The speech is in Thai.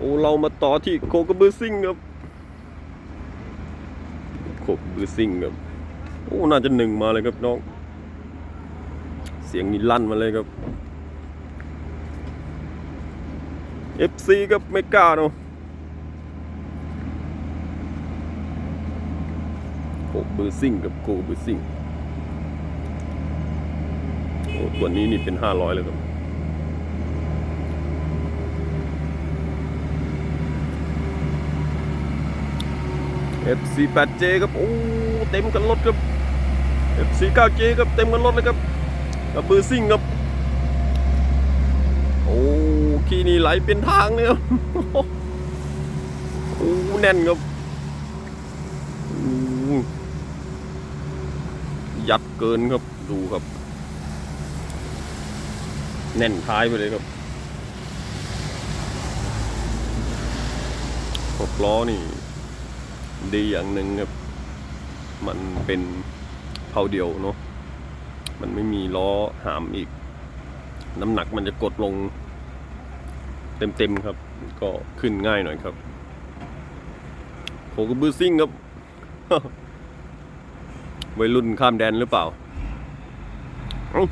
โอ้เรามาต่อที่โคกระบือซิงครับโคกระบือซิงครับโอ้น่าจะหนึ่งมาเลยครับน้อง เสียงนี่ลั่นมาเลยครับ FC ครับไม่กล้าเนาะโคกระบือซิงกับโคกระบือซิงโอ้ตัวนี้นี่เป็นห้าร้อยเลยครับ F48J ครับโอ้เต็มกันรถครับ F49J ครับเต็มกันรถเลยครับกระบือซิ่งครับโอ้ขี้นี่ไหลเป็นทางเลยครับโอ้แน่นครับยัดเกินครับดูครับ แน่นท้ายไปเลยครับหกล้อนี่ ดีอย่างหนึ่งครับ มันเป็นเผาเดียวเนาะมันไม่มีล้อหามอีก น้ำหนักมันจะกดลง เต็มๆครับ ก็ขึ้นง่ายหน่อยครับโคกระบือซิ่งครับวัยรุ่นข้ามแดนหรือเปล่าเอ้า